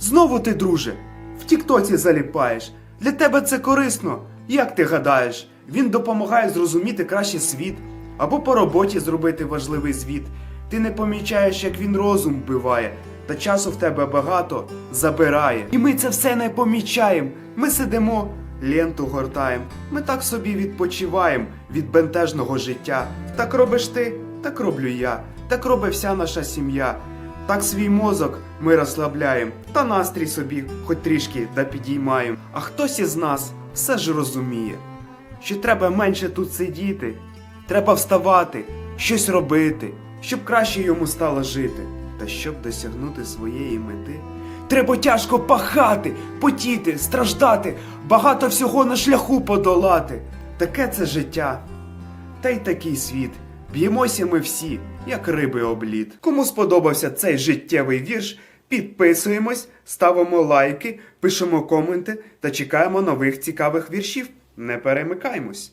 Знову ти, друже, в Тіктоці заліпаєш. Для тебе це корисно. Як ти гадаєш? Він допомагає зрозуміти краще світ або по роботі зробити важливий звіт. Ти не помічаєш, як він розум вбиває, та часу в тебе багато забирає. І ми це все не помічаємо. Ми сидимо, ленту гортаємо. Ми так собі відпочиваємо від бентежного життя. Так робиш ти, так роблю я, так робить вся наша сім'я. Так свій мозок ми розслабляємо, та настрій собі хоч трішки да підіймаємо. А хтось із нас все ж розуміє, що треба менше тут сидіти, треба вставати, щось робити, щоб краще йому стало жити. Та щоб досягнути своєї мети, треба тяжко пахати, потіти, страждати, багато всього на шляху подолати. Таке це життя. Та й такий світ. Б'ємося ми всі, як риби облід. Кому сподобався цей життєвий вірш, підписуємось, ставимо лайки, пишемо коменти та чекаємо нових цікавих віршів. Не перемикаймось.